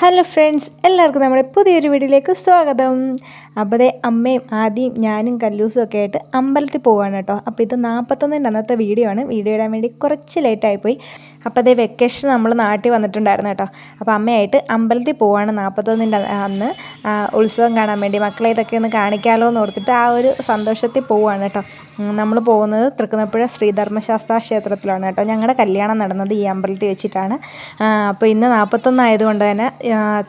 Hello friends എല്ലാവർക്കും നമ്മുടെ പുതിയൊരു വീഡിയോയിലേക്ക് സ്വാഗതം. അപ്പോൾ അതേ അമ്മയും ആദ്യം ഞാനും കല്ലൂസും ഒക്കെ ആയിട്ട് അമ്പലത്തിൽ പോവാണ് കേട്ടോ. അപ്പോൾ ഇത് നാൽപ്പത്തൊന്നിന്റെ അന്നത്തെ വീഡിയോ ആണ്. വീഡിയോ ഇടാൻ വേണ്ടി കുറച്ച് ലേറ്റായിപ്പോയി അപ്പോൾ അതേ വെക്കേഷൻ നമ്മൾ നാട്ടിൽ വന്നിട്ടുണ്ടായിരുന്നു കേട്ടോ. അപ്പോൾ അമ്മയായിട്ട് അമ്പലത്തിൽ പോവാണ് നാൽപ്പത്തൊന്നിന്റെ അന്ന്. ഉത്സവം കാണാൻ വേണ്ടി മക്കളെ ഇതൊക്കെ ഒന്ന് കാണിക്കാമല്ലോ എന്ന് ഓർത്തിട്ട് ആ ഒരു സന്തോഷത്തിൽ പോവാണ് കേട്ടോ. നമ്മൾ പോകുന്നത് തൃക്കുന്നപ്പുഴ ശ്രീധർമ്മശാസ്ത്ര ക്ഷേത്രത്തിലാണ് കേട്ടോ. ഞങ്ങളുടെ കല്യാണം നടന്നത് ഈ അമ്പലത്തിൽ വെച്ചിട്ടാണ്. അപ്പോൾ ഇന്ന് നാൽപ്പത്തൊന്നായതുകൊണ്ട് തന്നെ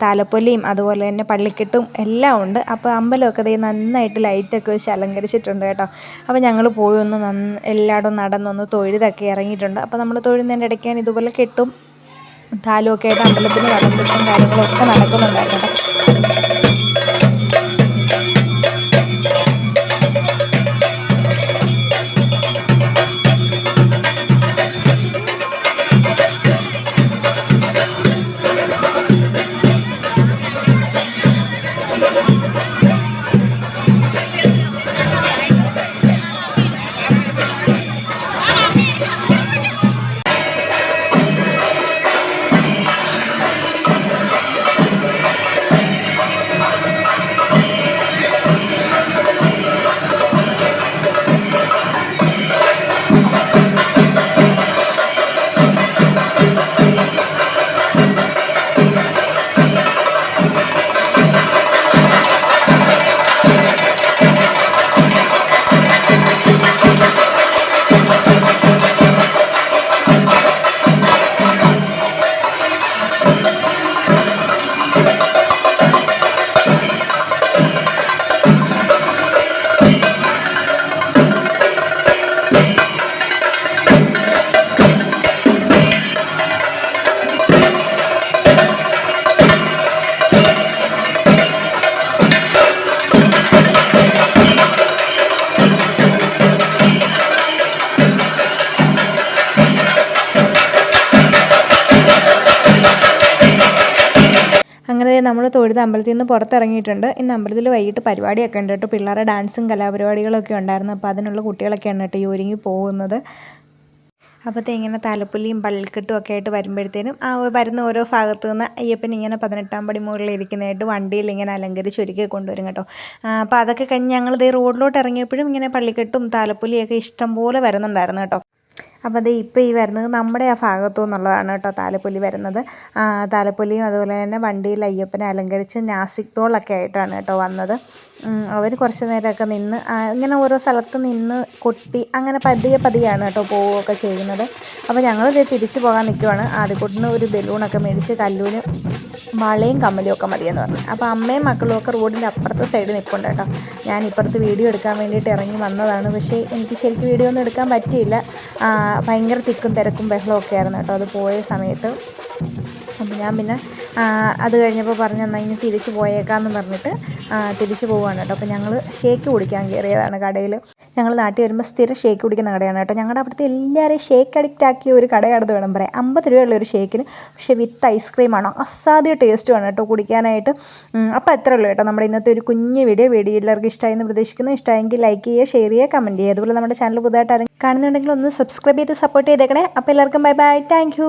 താലപ്പൊലിയും അതുപോലെ തന്നെ പള്ളിക്കെട്ടും എല്ലാം ഉണ്ട്. അപ്പോൾ അമ്പലമൊക്കെ ദേ നന്നായിട്ട് ലൈറ്റൊക്കെ വെച്ച് അലങ്കരിച്ചിട്ടുണ്ട് കേട്ടോ. അപ്പോൾ ഞങ്ങൾ പോയി ഒന്ന് നന്ന എല്ലായിടും നടന്നൊന്ന് തൊഴുതൊക്കെ ഇറങ്ങിയിട്ടുണ്ട്. അപ്പോൾ നമ്മൾ തൊഴുന്നതിന്റെ ഇടയ്ക്ക് ഞാൻ ഇതുപോലെ കെട്ടും താലുമൊക്കെ ആയിട്ട് അമ്പലത്തിന് വടംവെപ്പും കാര്യങ്ങളൊക്കെ നടക്കുന്നുണ്ടായിരുന്നു അങ്ങനെ നമ്മൾ തൊഴുത് അമ്പലത്തിൽ നിന്ന് പുറത്തിറങ്ങിയിട്ടുണ്ട്. ഇന്ന് അമ്പലത്തിൽ വൈകിട്ട് പരിപാടിയൊക്കെ ഉണ്ട് കേട്ടോ. പിള്ളേരുടെ ഡാൻസും കലാപരിപാടികളൊക്കെ ഉണ്ടായിരുന്നു. അപ്പോൾ അതിനുള്ള കുട്ടികളൊക്കെയാണ് കേട്ടോ ഈ ഒരുങ്ങി പോകുന്നത്. അപ്പോഴത്തെ ഇങ്ങനെ തലപ്പുലിയും പള്ളിക്കെട്ടും ഒക്കെ ആയിട്ട് വരുമ്പോഴത്തേനും ആ വരുന്ന ഓരോ ഭാഗത്തു നിന്ന് അയ്യപ്പൻ ഇങ്ങനെ പതിനെട്ടാം പടി മുകളിൽ ഇരിക്കുന്നതായിട്ട് വണ്ടിയിൽ ഇങ്ങനെ അലങ്കരിച്ച് ഒരുക്കി കൊണ്ടുവരും കേട്ടോ. അപ്പോൾ അതൊക്കെ കഴിഞ്ഞ് ഞങ്ങൾ റോഡിലോട്ട് ഇറങ്ങിയപ്പോഴും ഇങ്ങനെ പള്ളിക്കെട്ടും താലപ്പൊലിയൊക്കെ ഇഷ്ടം പോലെ വരുന്നുണ്ടായിരുന്നു കേട്ടോ. അപ്പോൾ അത് ഇപ്പോൾ ഈ വരുന്നത് നമ്മുടെ ആ ഭാഗത്തു നിന്നുള്ളതാണ് കേട്ടോ താലപ്പൊലി വരുന്നത്. താലപ്പൊലിയും അതുപോലെ തന്നെ വണ്ടിയിൽ അയ്യപ്പനെ അലങ്കരിച്ച് നാസിക് ഡോളൊക്കെ ആയിട്ടാണ് കേട്ടോ വന്നത്. അവർ കുറച്ച് നേരമൊക്കെ നിന്ന് ഇങ്ങനെ ഓരോ സ്ഥലത്ത് നിന്ന് കൊട്ടി അങ്ങനെ പതിയെ പതിയാണ് കേട്ടോ പോവുകയൊക്കെ ചെയ്യുന്നത്. അപ്പോൾ ഞങ്ങളിത് തിരിച്ചു പോകാൻ നിൽക്കുവാണ്. ആദ്യക്കൂട്ടിന് ഒരു ബലൂണൊക്കെ മേടിച്ച് കല്ലൂന് വളയും കമ്മലും ഒക്കെ മതിയെന്ന് പറഞ്ഞു. അപ്പോൾ അമ്മയും മക്കളും ഒക്കെ റോഡിന്റെ അപ്പുറത്തെ സൈഡിൽ നിൽപ്പുണ്ട് കേട്ടോ. ഞാൻ ഇപ്പുറത്ത് വീഡിയോ എടുക്കാൻ വേണ്ടിയിട്ട് ഇറങ്ങി വന്നതാണ്. പക്ഷേ എനിക്ക് ശരിക്കും വീഡിയോ ഒന്നും എടുക്കാൻ പറ്റിയില്ല. ഭയങ്കര തിക്കും തിരക്കും ബഹളമൊക്കെ ആയിരുന്നു കേട്ടോ. അത് പോയ സമയത്ത്. അപ്പം ഞാൻ പിന്നെ അത് കഴിഞ്ഞപ്പോൾ പറഞ്ഞു എന്നാൽ ഇനി തിരിച്ച് പോയേക്കാമെന്ന് പറഞ്ഞിട്ട് തിരിച്ചു പോവുകയാണ് കേട്ടോ. അപ്പോൾ ഞങ്ങൾ ഷേക്ക് കുടിക്കാൻ കയറിയതാണ് കടയിൽ ഞങ്ങൾ നാട്ടിൽ വരുമ്പോൾ സ്ഥിരം ഷേക്ക് കുടിക്കുന്ന കടയാണ് കേട്ടോ. ഞങ്ങളുടെ അവിടുത്തെ എല്ലാവരെയും ഷേക്ക് അഡിക്റ്റ് ആക്കിയ ഒരു കടയാണെന്ന് വേണം പറയാം അമ്പത് രൂപയുള്ള ഒരു ഷേക്കിന് പക്ഷേ വിത്ത് ഐസ്ക്രീമാണോ അസാധ്യ ടേസ്റ്റുമാണ് കേട്ടോ കുടിക്കാനായിട്ട്. അപ്പോൾ എത്ര ഉള്ളൂ കേട്ടോ. നമ്മുടെ ഇന്നത്തെ ഒരു കുഞ്ഞ് വീഡിയോ വീഡിയോ എല്ലാവർക്കും ഇഷ്ടമായി എന്ന് പ്രതീക്ഷിക്കുന്നു. ഇഷ്ടമായെങ്കിൽ ലൈക്ക് ചെയ്യുക ഷെയർ ചെയ്യുക കമന്റ് ചെയ്യുക. അതുപോലെ നമ്മുടെ ചാനൽ പുതുതായിട്ട് ആരെങ്കിലും കാണുന്നുണ്ടെങ്കിൽ ഒന്ന് സബ്സ്ക്രൈബ് ചെയ്ത് സപ്പോർട്ട് ചെയ്തേക്കണേ. അപ്പോൾ എല്ലാവർക്കും ബൈ ബൈ താങ്ക്